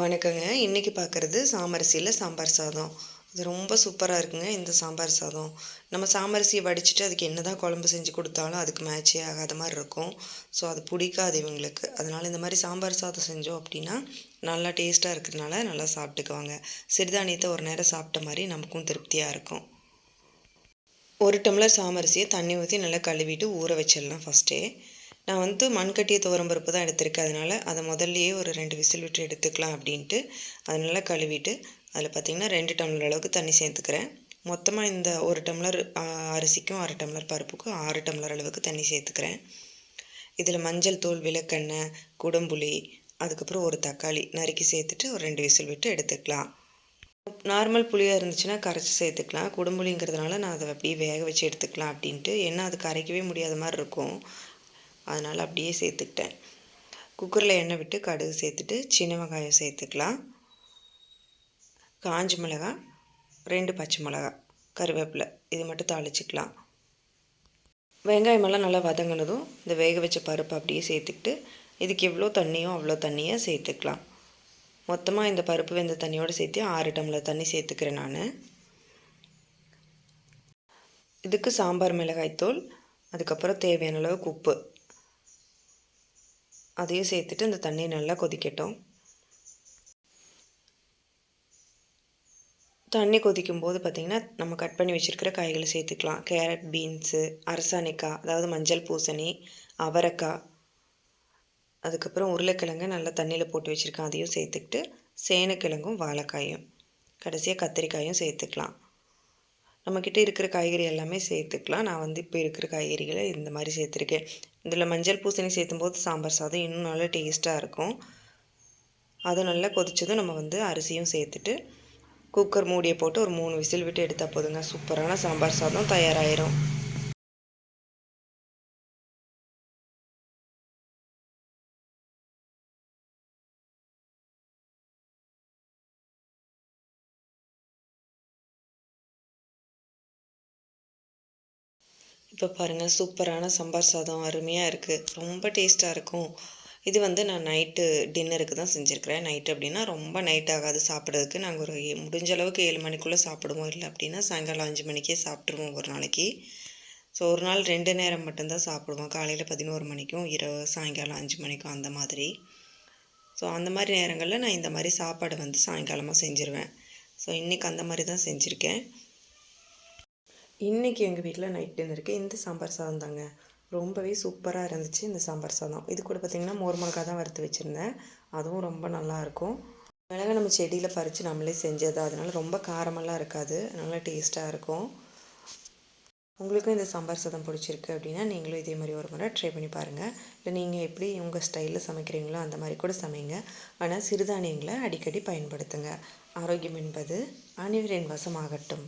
வணக்கங்க. இன்றைக்கி பார்க்குறது சாமரிசியில் சாம்பார் சாதம். இது ரொம்ப சூப்பராக இருக்குங்க இந்த சாம்பார் சாதம். நம்ம சாமரிசியை வடிச்சிட்டு அதுக்கு என்ன தான் குழம்பு செஞ்சு கொடுத்தாலும் அதுக்கு மேட்சே ஆகாத மாதிரி இருக்கும். ஸோ அது பிடிக்காது இவங்களுக்கு. அதனால் இந்த மாதிரி சாம்பார் சாதம் செஞ்சோம் அப்படின்னா நல்லா டேஸ்ட்டாக இருக்கிறதுனால நல்லா சாப்பிட்டுக்குவாங்க. சிறுதானியத்தை ஒரு நேரம் சாப்பிட்ட மாதிரி நமக்கும் திருப்தியாக இருக்கும். ஒரு டம்ளர் சாமரிசியை தண்ணி ஊற்றி நல்லா கழுவிட்டு ஊற வச்சிடலாம் ஃபஸ்ட்டே நான் வந்து மண்கட்டிய துவரம்பருப்பு தான் எடுத்திருக்கேன். அதனால் அதை முதல்லையே ஒரு ரெண்டு விசில் விட்டு எடுத்துக்கலாம் அப்படின்ட்டு அதை நல்லா கழுவிட்டு அதில் பார்த்திங்கன்னா ரெண்டு டம்ளர் அளவுக்கு தண்ணி சேர்த்துக்கிறேன். மொத்தமாக இந்த ஒரு டம்ளர் அரிசிக்கும் அரை டம்ளர் பருப்புக்கும் ஆறு டம்ளர் அளவுக்கு தண்ணி சேர்த்துக்கிறேன். இதில் மஞ்சள் தூள் விளக்கெண்ணெய் குடம்புளி அதுக்கப்புறம் ஒரு தக்காளி நறுக்கி சேர்த்துட்டு ஒரு ரெண்டு விசில் விட்டு எடுத்துக்கலாம். நார்மல் புளியாக இருந்துச்சுன்னா கரைச்சி சேர்த்துக்கலாம். குடும்புளிங்கிறதுனால நான் அதை அப்படியே வேக வச்சு எடுத்துக்கலாம் அப்படின்ட்டு. ஏன்னா அது கரைக்கவே முடியாத மாதிரி இருக்கும். அதனால் அப்படியே சேர்த்துக்கிட்டேன். குக்கரில் எண்ணெய் விட்டு கடுகு சேர்த்துட்டு சின்ன வெங்காயம் சேர்த்துக்கலாம். காஞ்சி மிளகா ரெண்டு பச்சை மிளகா கருவேப்பிலை இது மட்டும் தாளிச்சிக்கலாம். வெங்காயமெல்லாம் நல்லா வதங்கினதும் இந்த வேக வச்ச பருப்பு அப்படியே சேர்த்துக்கிட்டு இதுக்கு எவ்வளோ தண்ணியோ அவ்வளோ தண்ணியை சேர்த்துக்கலாம். மொத்தமாக இந்த பருப்பு வெந்த தண்ணியோடு சேர்த்து ஆறு டம்ளர் தண்ணி சேர்த்துக்கிறேன் நான். இதுக்கு சாம்பார் மிளகாய்த்தூள் அதுக்கப்புறம் தேவையான அளவுக்கு உப்பு. அதையும் சேர்த்துட்டு இந்த தண்ணியை நல்லா கொதிக்கட்டும். தண்ணி கொதிக்கும் போது பார்த்திங்கன்னா நம்ம கட் பண்ணி வச்சுருக்கிற காய்களை சேர்த்துக்கலாம். கேரட் பீன்ஸு அரசாணிக்காய் அதாவது மஞ்சள் பூசணி அவரைக்காய். அதுக்கப்புறம் உருளைக்கிழங்கு நல்லா தண்ணியில் போட்டு வச்சுருக்கேன். அதையும் சேர்த்துக்கிட்டு சேனக்கிழங்கும் வாழைக்காயும் கடைசியாக கத்திரிக்காயும் சேர்த்துக்கலாம். நம்மக்கிட்ட இருக்கிற காய்கறி எல்லாமே சேர்த்துக்கலாம். நான் வந்து இப்போ இருக்கிற காய்கறிகளை இந்த மாதிரி சேர்த்துருக்கேன். இதில் மஞ்சள் பூசணி சேர்த்தும்போது சாம்பார் சாதம் இன்னும் நல்லா டேஸ்ட்டாக இருக்கும். அது நல்லா கொதித்ததும் நம்ம வந்து அரிசியும் சேர்த்துட்டு குக்கர் மூடியை போட்டு ஒரு மூணு விசில் விட்டு எடுத்தால் போதுங்க. சூப்பரான சாம்பார் சாதம் தயாராகிடும் இப்போ பாருங்கள் சூப்பரான சாம்பார் சாதம் அருமையாக இருக்குது ரொம்ப டேஸ்ட்டாக இருக்கும். இது வந்து நான் நைட்டு டின்னருக்கு தான் செஞ்சுருக்கிறேன். நைட்டு அப்படின்னா ரொம்ப நைட் ஆகாது சாப்பிட்றதுக்கு. நாங்கள் ஒரு முடிஞ்ச அளவுக்கு ஏழு மணிக்குள்ளே சாப்பிடுவோம். இல்லை அப்படின்னா சாயங்காலம் அஞ்சு மணிக்கே சாப்பிட்ருவோம் ஒரு நாளைக்கு. ஸோ ஒரு நாள் ரெண்டு நேரம் மட்டும்தான் சாப்பிடுவோம். காலையில் பதினோரு மணிக்கும் இரவு சாயங்காலம் அஞ்சு மணிக்கும் அந்த மாதிரி. ஸோ அந்த மாதிரி நேரங்களில் நான் இந்த மாதிரி சாப்பாடு வந்து சாயங்காலமாக செஞ்சுருவேன். ஸோ இன்றைக்கி அந்த மாதிரி தான் செஞ்சுருக்கேன். இன்றைக்கி எங்கள் வீட்டில் நைட் டின்னருக்கு இந்த சாம்பார் சாதம் தாங்க. ரொம்பவே சூப்பராக இருந்துச்சு இந்த சாம்பார் சாதம். இது கூட பார்த்திங்கன்னா மோர் மிளகாய் தான் வறுத்து வச்சுருந்தேன். அதுவும் ரொம்ப நல்லாயிருக்கும் மிளகா நம்ம செடியில் பறித்து நம்மளே செஞ்சது. அதனால் ரொம்ப காரமெல்லாம் இருக்காது. நல்லா டேஸ்ட்டாக இருக்கும். உங்களுக்கும் இந்த சாம்பார் சாதம் பிடிச்சிருக்கு அப்படின்னா நீங்களும் இதே மாதிரி ஒரு முறை ட்ரை பண்ணி பாருங்கள் இல்லை நீங்கள் எப்படி உங்கள் ஸ்டைலில் சமைக்கிறீங்களோ அந்த மாதிரி கூட சமைங்க. ஆனால் சிறுதானியங்களை அடிக்கடி பயன்படுத்துங்க. ஆரோக்கியம் என்பது அனைவரின் வசமாகட்டும்.